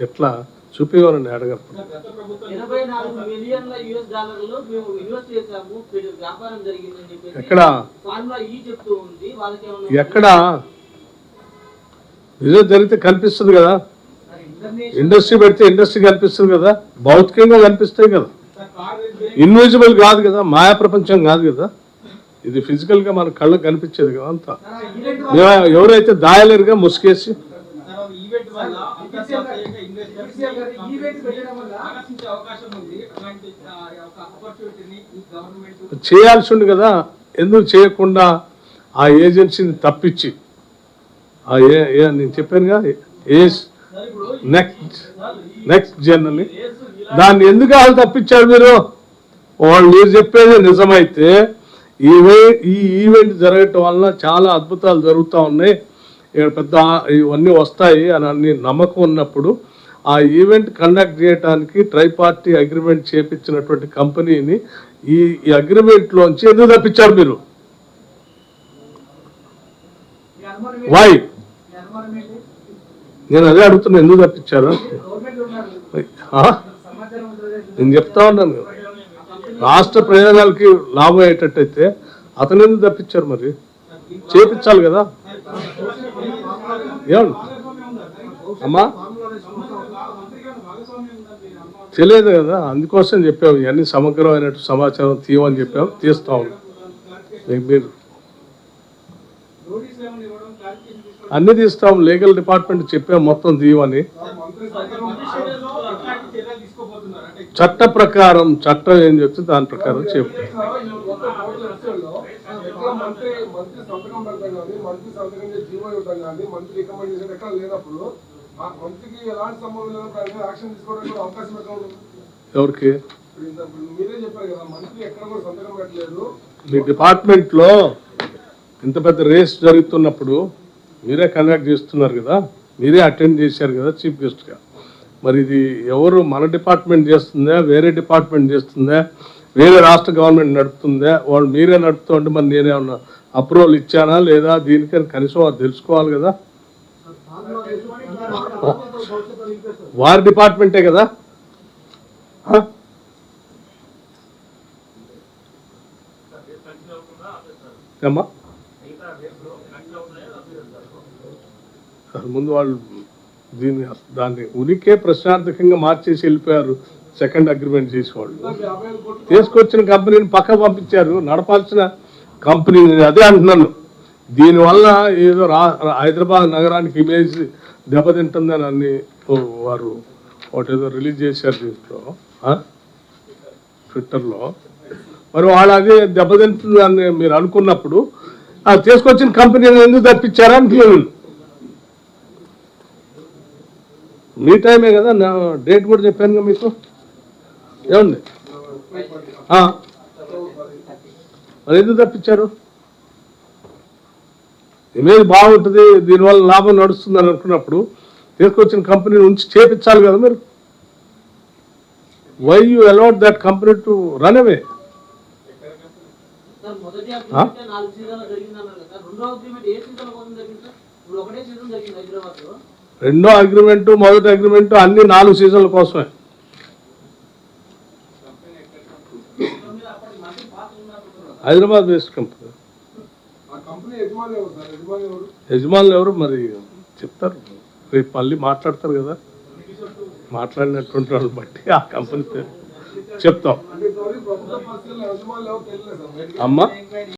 ఎట్లా? చూపించాలని అడగరు ఎక్కడ? ఎక్కడ? నిజం జరిగితే కనిపిస్తుంది కదా. ఇండస్ట్రీ పెడితే ఇండస్ట్రీ కనిపిస్తుంది కదా. భౌతికంగా కనిపిస్తాయి కదా. ఇన్విజిబుల్ కాదు కదా. మాయా ప్రపంచం కాదు కదా. ఇది ఫిజికల్గా మన కళ్ళకు కనిపించేది కదా అంతా. ఎవరైతే దాయలేరుగా ముసుకేసి ఈవెంట్ వల్ల అంతర్జాతీయంగా ఇన్వెస్టర్స్ ఈవెంట్ పెట్టడం వల్ల ఆకర్షించే అవకాశం ఉంది. అలాంటి ఆ, ఒక ఆపర్చునిటీని ఈ గవర్నమెంట్ చేయాల్సి ఉంది కదా. ఎందుకు చేయకుండా ఆ ఏజెన్సీని తప్పించి? ఆ ఏ నేను చెప్పానుగా ఏ నెక్స్ట్ నెక్స్ట్ జనరల్ దాన్ని ఎందుకు వాళ్ళు తప్పించారు మీరు? వాళ్ళు మీరు చెప్పేది నిజమైతే ఈవే ఈ ఈవెంట్ జరగటం వలన చాలా అద్భుతాలు జరుగుతూ ఉన్నాయి. ఇక్కడ పెద్ద ఇవన్నీ వస్తాయి అని అన్ని నమ్మకం ఉన్నప్పుడు ఆ ఈవెంట్ కండక్ట్ చేయడానికి ట్రై పార్టీ అగ్రిమెంట్ చేపించినటువంటి కంపెనీని ఈ అగ్రిమెంట్లోంచి ఎందుకు తప్పించారు మీరు? వై నేను అదే అడుగుతున్నా ఎందుకు తప్పించారు? నేను చెప్తా ఉన్నాను. రాష్ట్ర ప్రయోజనాలకి లాభం అయ్యేటట్టయితే అతను ఎందుకు తప్పించారు మరి? చేపించాలి కదా? ఏమండి? అమ్మా? తెలియదు కదా అందుకోసం చెప్పాము ఇవన్నీ సమగ్రమైన సమాచారం తీయమని చెప్పాము తీస్తా. ఉన్నాం మీరు అన్ని తీస్తాం. లీగల్ డిపార్ట్మెంట్ చెప్పాము మొత్తం తీయమని. చట్ట ప్రకారం చట్టం ఏం చెప్తే దాని ప్రకారం ఉంటుంది? ఎవరికి? మీ డిపార్ట్మెంట్లో ఇంత పెద్ద రేస్ జరుగుతున్నప్పుడు మీరే కండక్ట్ చేస్తున్నారు కదా మీరే అటెండ్ చేశారు కదా చీఫ్ గెస్ట్గా. మరి ఇది ఎవరు మన డిపార్ట్మెంట్ చేస్తుందా వేరే డిపార్ట్మెంట్ చేస్తుందా వేరే రాష్ట్ర గవర్నమెంట్ నడుపుతుందా వాళ్ళు మీరే నడుపుతుంటే మరి నేనేమన్నా అప్రూవల్ ఇచ్చానా లేదా దీనికని కనీసం వారు తెలుసుకోవాలి కదా? వారి డిపార్ట్మెంటే కదా? ఏమ్మా? ముందు వాళ్ళు దీన్ని దాన్ని ఉనికే ప్రశ్నార్థకంగా మార్చేసి వెళ్ళిపోయారు సెకండ్ అగ్రిమెంట్ చేసేవాళ్ళు. తీసుకొచ్చిన కంపెనీని పక్క పంపించారు. నడపాల్సిన కంపెనీ అదే అంటున్నాను. దీనివల్ల ఏదో రా హైదరాబాద్ నగరానికి ఇమేజ్ దెబ్బతింటుందని అన్ని ఓ వారు ఒకటేదో రిలీజ్ చేశారు దీంట్లో ట్విట్టర్లో. మరి వాళ్ళు అదే దెబ్బతింటుందని మీరు అనుకున్నప్పుడు తీసుకొచ్చిన కంపెనీని ఎందుకు తప్పించారని నేను మీ టైమే కదా నా డేట్ కూడా చెప్పాను కదా మీకు. ఏమండి. మరి ఎందుకు తప్పించారు? ఇమేజ్ బాగుంటుంది దీనివల్ల లాభం నడుస్తుంది అని అనుకున్నప్పుడు తీసుకొచ్చిన కంపెనీ నుంచి చేపించాలి కదా మీరు. Why you allowed that company to run away జరిగింది రెండో అగ్రిమెంట్ మొదటి అగ్రిమెంట్ అన్ని నాలుగు సీజన్ల కోసమే. Hyderabad based company. యజమానులు ఎవరు? మరి చెప్తారు. రేపు మళ్ళీ మాట్లాడతారు కదా. మాట్లాడినటువంటి వాళ్ళని బట్టి ఆ కంపెనీ పేరు. చెప్తాం. అమ్మా?